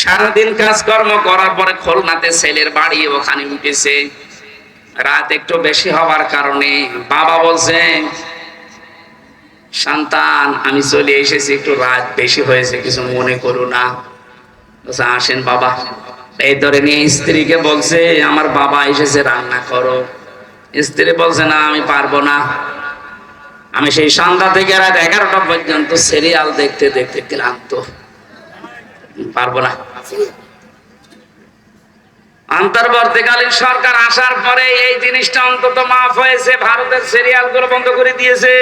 সারাদিন কাজকর্ম করার পরে খুলনাতে ছেলের বাড়ি ওখানে উঠেছে। রাত একটু বেশি হওয়ার কারণে বাবা বলছে, সন্তান, আমি চলে এসেছি, একটু রাত বেশি হয়েছে, কিছু মনে করো না। আসেন বাবা। এই ধরে নিয়ে স্ত্রীকে বলছে, আমার বাবা এসেছে, রান্না করো। স্ত্রী বলছে, না, আমি পারব না। আমি সেই সন্ধ্যা থেকে রাত এগারোটা পর্যন্ত সিরিয়াল দেখতে দেখতে ক্লান্ত। পারব না। অন্তর্বর্তীকালীন সরকার আসার পরে এই জিনিসটা অন্তত মাফ হয়েছে, ভারতের সিরিয়ালগুলো বন্ধ করে দিয়েছে।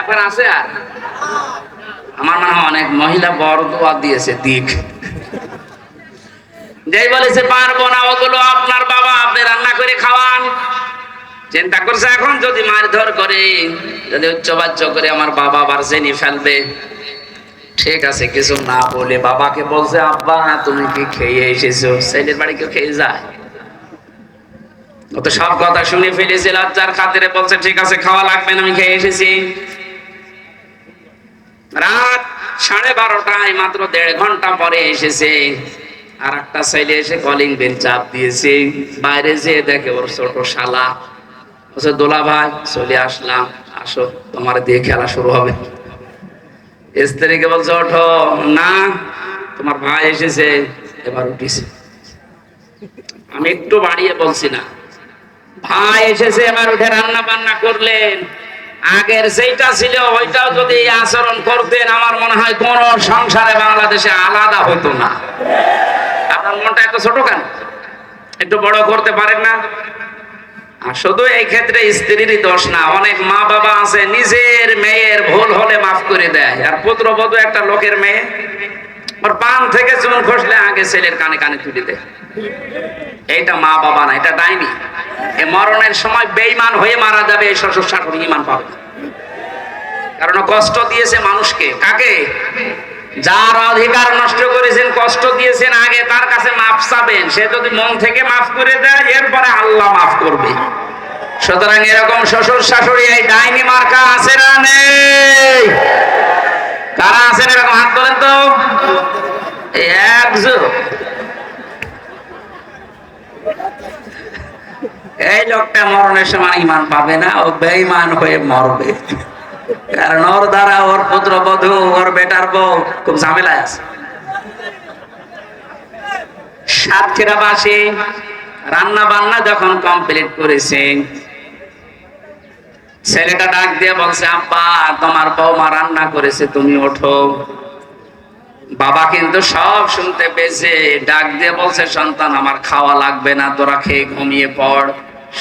এখন আছে আর। আমার মনে অনেক মহিলা বড় দোয়া দিয়েছে, দিক। যেই বলেছে, পারব না ওগুলো, আপনার বাবা আপনি রান্না করে খাওয়ান। চিন্তা করছে এখন, যদি মারধর করে, যদি উচ্চবাচ্য করে আমার বাবা আবার জেনে ফেলবে। ঠিক আছে, কিছু না বলে বাবাকে বলছে, আব্বা, তুমি কি খেয়ে এসেছ? ছেলের বাড়ি কেউ খেয়ে যায়। তো সব কথা শুনে ফেলেছে, লজ্জার খাতিরে বলছে, ঠিক আছে, খাওয়া লাগবে না, আমি খেয়ে এসেছি। রাত সাড়ে বারোটায় মাত্র দেড় ঘণ্টা পরে এসেছে, আর একটা ছেলে এসে কলিং বেল চাপ দিয়েছে। বাইরে যেয়ে দেখে ওর ছোট শালা। দোলা ভাই, চলে আসলাম, আসো, তোমার দিয়ে খেলা শুরু হবে। স্ত্রীকে বলছে, ওঠো। না, তোমার ভাই এসেছে, এবার উঠিস আমি একটু বাড়িয়ে বলছি না। ভাই এসেছে, এবার উঠে রান্না বান্না করলেন। আগের যেটা ছিল, ওইটাও যদি আচরণ করতেন, আমার মনে হয় কোন সংসারে বাংলাদেশে আলাদা হতো না। আপনার মনটা এত ছোট কেন? একটু বড় করতে পারেন না? শুধু এই ক্ষেত্রে স্ত্রীরই দোষ না, অনেক মা বাবা আছে, নিজের মেয়ের ভুল হলে মাফ করে দেয়। আর পুত্রবধূ একটা লোকের মেয়ে, ওর পান থেকে চুন খসলে আগে ছেলের কানে কানে তুলে দেয়। এইটা মা বাবা না, এটা ডাইনি। এ মরণের সময় বেঈমান হয়ে মারা যাবে, এই শ্বশুর শাশুড়ি ইমান পাবে। কারণ কষ্ট দিয়েছে মানুষকে। কাকে? যার অধিকার নষ্ট করেছেন, কষ্ট দিয়েছেন, আগে তার কাছে মাফ চাবেন। সে যদি মন থেকে মাফ করে দেয় এরপরে আল্লাহ মাফ করবে। সুতরাং এরকম শ্বশুর শাশুড়ি এই ডাইনি মার্কা আছে না নেই? কারা আছেন এরকম হাত তোলেন তো? একজন। এই লোকটা মরণের সময় ইমান পাবে না, ও বেঈমান হয়ে মরবে। কারণ ওর দ্বারা ওর পুত্র বধূ, ওর বেটার বউ খুব ঝামেলায় আছে। সাতক্ষীরাবাসী রান্না বান্না যখন কমপ্লিট করেছে, ছেলেটা ডাক দিয়ে বলছে, আব্বা, তোমার বৌমা রান্না করেছে, তুমি ওঠো। বাবা কিন্তু সব শুনতে পেয়েছে, ডাক দিয়ে বলছে, সন্তান, আমার খাওয়া লাগবে না, তোরা খেয়ে ঘুমিয়ে পড়।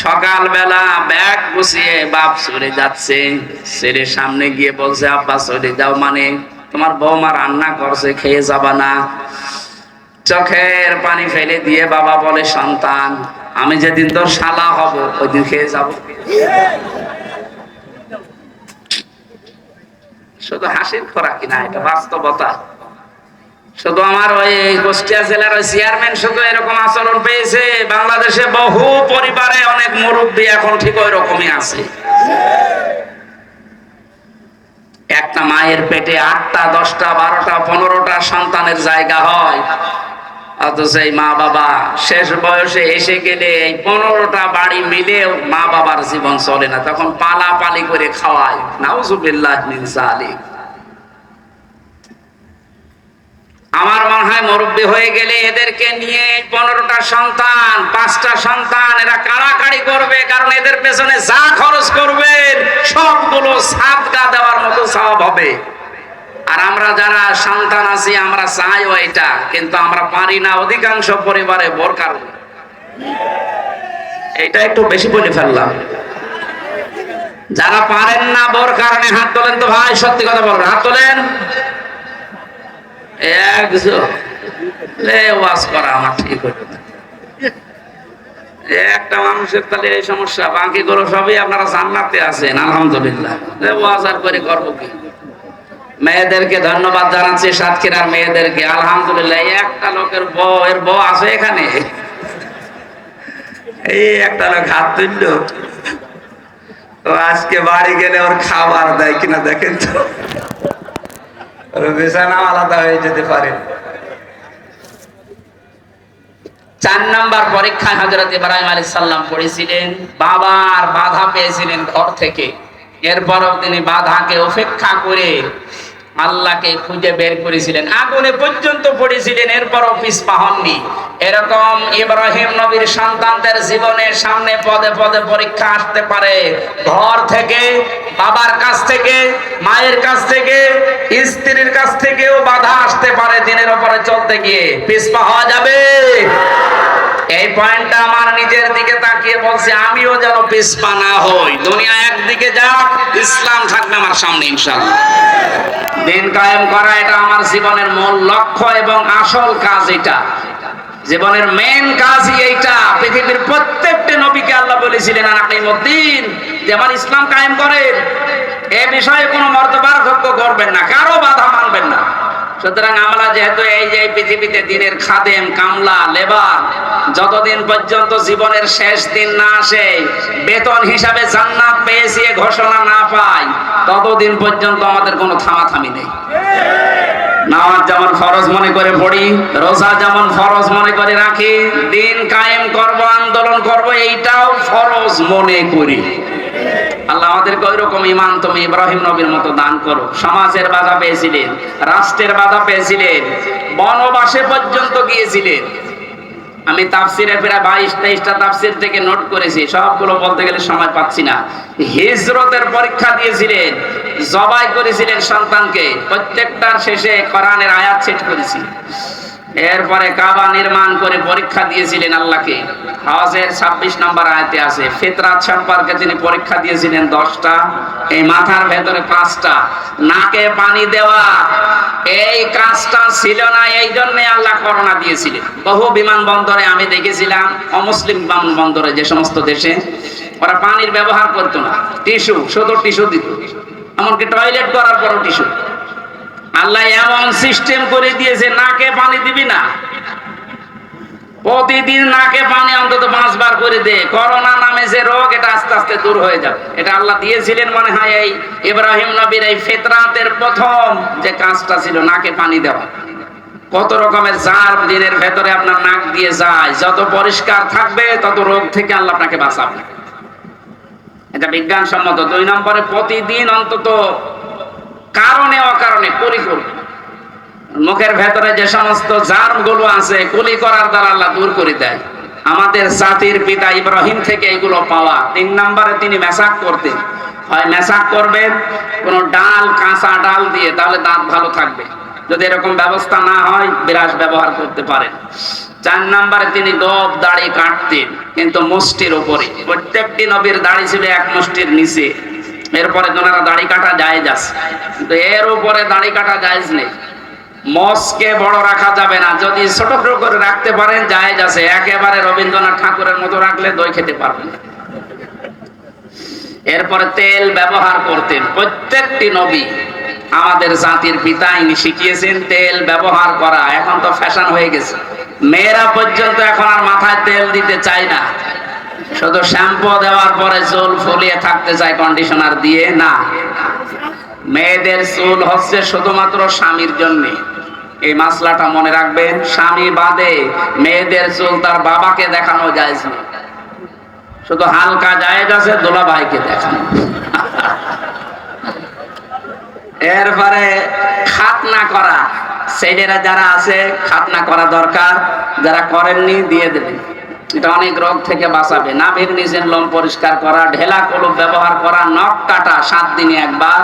সকালবেলা ব্যাগ গুছিয়ে বাপ চলে যাচ্ছে। ছেলে সামনে গিয়ে বলছে, আব্বা, চলে যাও মানে তোমার বৌমা রান্না করছে, খেয়ে যাবা না। চোখের পানি ফেলে দিয়ে বাবা বলে, সন্তান, আমি যেদিন তোর শালা হব ওই দিন খেয়ে যাব। শুধু হাসির খোরাকি না, এটা বাস্তবতা। শুধু আমার ওই কুষ্টিয়া জেলার ওই চেয়ারম্যান শুধু এরকম আচরণ পেয়েছে, বাংলাদেশে বহু পরিবারে অনেক মুরব্বী এখন ঠিক ওই রকমই আছে। একটা মায়ের পেটে আটটা, দশটা, বারোটা, পনেরোটা সন্তানের জায়গা হয়। অথচ এই মা বাবা শেষ বয়সে এসে গেলে এই পনেরোটা বাড়ি মিলেও মা বাবার জীবন চলে না। তখন পালা পালি করে খাওয়ায়। আমার মনে হয় মুরব্বী হয়ে গেলে এদেরকে নিয়ে পনেরোটা সন্তান, পাঁচটা সন্তান এরা কাড়াকাড়ি করবে, কারণ এদের পেছনে যা খরচ করবেন, সবগুলো সাদগা দেওয়ার মতো সব হবে। আর আমরা যারা সন্তান আছি, আমরা চাইও এটা, কিন্তু আমরা পারি না অধিকাংশ পরিবারে বোর কারণে। এটা একটু বেশি বলে ফেললাম। যারা পারেন না বোর কারণে, হাত তোলেন তো ভাই, সত্যি কথা বলবেন হাত তোলেন। একটা মানুষের তাহলে এই সমস্যা বাকি গুলো সবই আপনারা জান্নাতে আছেন, আলহামদুলিল্লাহ। আর করে করব কি? মেয়েদেরকে ধন্যবাদ জানাচ্ছি সাতক্ষীরার মেয়েদেরকে। আলহামদুলিল্লাহ একটা লোকের বউ, এর বউ আছে এখানে? এই একটা লোক হাত তুলল। আজকে বাড়ি গেলে ওর খাবার দেয় কিনা দেখেন তো। বিছানা আলাদা হয়ে যেতে পারে। চার নাম্বার পরীক্ষায় হজরত ইব্রাহিম আলী সাল্লাম পড়েছিলেন, বাবার বাধা পেয়েছিলেন ঘর থেকে। এরপরও তিনি বাধাকে উপেক্ষা করে আল্লাহকে খুঁজে বের করেছিলেন। আগুনে পর্যন্ত পড়েছিলেন, এরপরও পিসপা হননি এরকম ইব্রাহিম নবীর সন্তানদের জীবনের সামনে পদে পদে পরীক্ষা আসতে পারে। ঘর থেকে, বাবার কাছ থেকে, মায়ের কাছ থেকে, স্ত্রীর কাছ থেকেও বাধা আসতে পারে দিনের উপরে চলতে গিয়ে। পিসপা হওয়া যাবে। এই পয়েন্টটা আমার নিজের দিকে তাকিয়ে বলছে, আমিও যেন পিসপা না হই। দুনিয়া একদিকে যাক, ইসলাম থাকবে আমার সামনে ইনশাআল্লাহ। দিন কায়েম করা এটা আমার জীবনের মূল লক্ষ্য এবং আসল কাজ এটা। জীবনের মেন কাজই এইটা। পৃথিবীর প্রত্যেকটি নবীকে আল্লাহ বলেছিলেন আর আপনি মদ্দিন যেমন ইসলাম কায়েম করেন, এ বিষয়ে কোনো মর্তপার্থক্য করবেন না, কারও বাধা মানবেন না। সুতরাং আমরা যেহেতু এই যে পৃথিবীতে দিনের খাদেম, কামলা, লেবার, যতদিন পর্যন্ত জীবনের শেষ দিন না আসে, বেতন হিসাবে জান্নাত পেয়েছি ঘোষণা না পাই, ততদিন পর্যন্ত আমাদের কোনো থামাথামি নেই। নামাজ যেমন ফরজ মনে করে পড়ি, রোজা যেমন ফরজ মনে করে রাখি, দিন কায়েম করব, আন্দোলন করব, এইটাও ফরজ মনে করি। আল্লাহ আমাদেরকে ওই রকম ইমান তুমি ইব্রাহিম নবীর মতো দান করো। সমাজের বাধা পেয়েছিলেন, রাষ্ট্রের বাধা পেয়েছিলেন, বনবাসে পর্যন্ত গিয়েছিলেন। আমি তাফসিরে প্রায় বাইশ, তেইশটা তাফসির থেকে নোট করেছি, সবগুলো বলতে গেলে সময় পাচ্ছি না। হিজরতের পরীক্ষা দিয়েছিলেন, জবাই করেছিলেন সন্তানকে। প্রত্যেকটার শেষে কোরআনের আয়াত সেট করেছি। এরপরে কাবা নির্মাণ করে পরীক্ষা দিয়েছিলেন আল্লাহকে। হজের ছাব্বিশ নম্বর আয়াতে আছে, ফিতরাত সম্পর্কে তিনি পরীক্ষা দিয়েছিলেন দশটা, এই মাথার ভেতরে পাঁচটা, নাকে পানি দেওয়া, এই কাজটা ছিল না, এই জন্য আল্লাহ করোনা দিয়েছিলেন। বহু বিমানবন্দরে আমি দেখেছিলাম, অমুসলিম বিমানবন্দরে যে সমস্ত দেশে ওরা পানির ব্যবহার করতো না। টিস্যু, শুধু টিস্যু দিত, এমনকি টয়লেট করার পরও টিস্যু। আল্লাহ এমন সিস্টেম করে দিয়েছে, নাকে পানি দিবি না। প্রতিদিন নাকে পানি অন্তত পাঁচবার করে দে। করোনা নামে যে রোগ, এটা আস্তে আস্তে দূর হয়ে যাবে। এটা আল্লাহ দিয়েছিলেন মনে হয় এই ইব্রাহিম নবীর এই ফেতরাতের প্রথম যে কাজটা ছিল, নাকে পানি দেওয়া। কত রকমের জার দিনের ভেতরে আপনার নাক দিয়ে যায়। যত পরিষ্কার থাকবে, তত রোগ থেকে আল্লাহ আপনাকে বাঁচাবে। এটা বিজ্ঞানসম্মত। দুই নম্বরে প্রতিদিন অন্তত কারণে, অকারণে, কুলি করবে মুখের ভেতরে যে সমস্ত জার্মগুলো আছে, কুলি করার দ্বারা আল্লাহ দূর করে দেয়। আমাদের জাতির পিতা ইব্রাহিম থেকে এগুলো পাওয়া। তিন নম্বরে তিনি মেসাক করতেন। হয় মেসাক করবেন, কোনো ডাল, কাঁচা ডাল দিয়ে, তাহলে দাঁত ভালো থাকবে। যদি এরকম ব্যবস্থা না হয় বিরাস ব্যবহার করতে পারেন। চার নম্বরে তিনি গব দাড়ি কাটতেন, কিন্তু মুষ্টির উপরে। প্রত্যেকটি নবীর দাড়ি ছিল এক মুষ্টির নিচে। এরপরে ওনারা দাড়ি কাটা জায়েজ আছে। কিন্তু এর উপরে দাড়ি কাটা জায়েজ নেই। মসকে বড় রাখা যাবে না। যদি ছোট করে রাখতে পারেন, জায়েজ আছে। একেবারে রবীন্দ্রনাথ ঠাকুরের মতো রাখলে দই খেতে পারবেন। এরপরে তেল ব্যবহার করতেন। প্রত্যেকটি নবী আমাদের জাতির পিতা ইনি শিখিয়েছেন তেল ব্যবহার করা। এখন তো ফ্যাশন হয়ে গেছে। মেয়েরা পর্যন্ত এখন আর মাথায় তেল দিতে চায় না। শুধু শ্যাম্পু দেওয়ার পরে চুল ফুলিয়ে থাকতে চায় কন্ডিশনার দিয়ে, না। মেয়েদের চুল হচ্ছে শুধুমাত্র স্বামীর জন্যে। এই মাসলাটা মনে রাখবেন, স্বামী বাদে মেয়েদের চুল তার বাবাকে দেখানো যায় শুধু হালকা জায়েজ আছে দোলা ভাইকে দেখানো। এরপরে খাতনা করা। ছেলেরা যারা আছে, খাতনা করা দরকার, যারা করেননি, দিয়ে দেবেন। এটা অনেক রোগ থেকে বাঁচাবে। নাভির নিজের লোম পরিষ্কার করা, ঢেলা কলুপ ব্যবহার করা, নখ কাটা সাত দিনে একবার,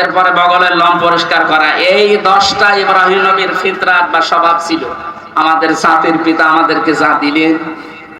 এরপরে বগলের লোম পরিষ্কার করা। এই দশটা ইব্রাহিম নবীর ফিতরাত বা স্বভাব ছিল। আমাদের জাতির পিতা আমাদেরকে যা দিলেন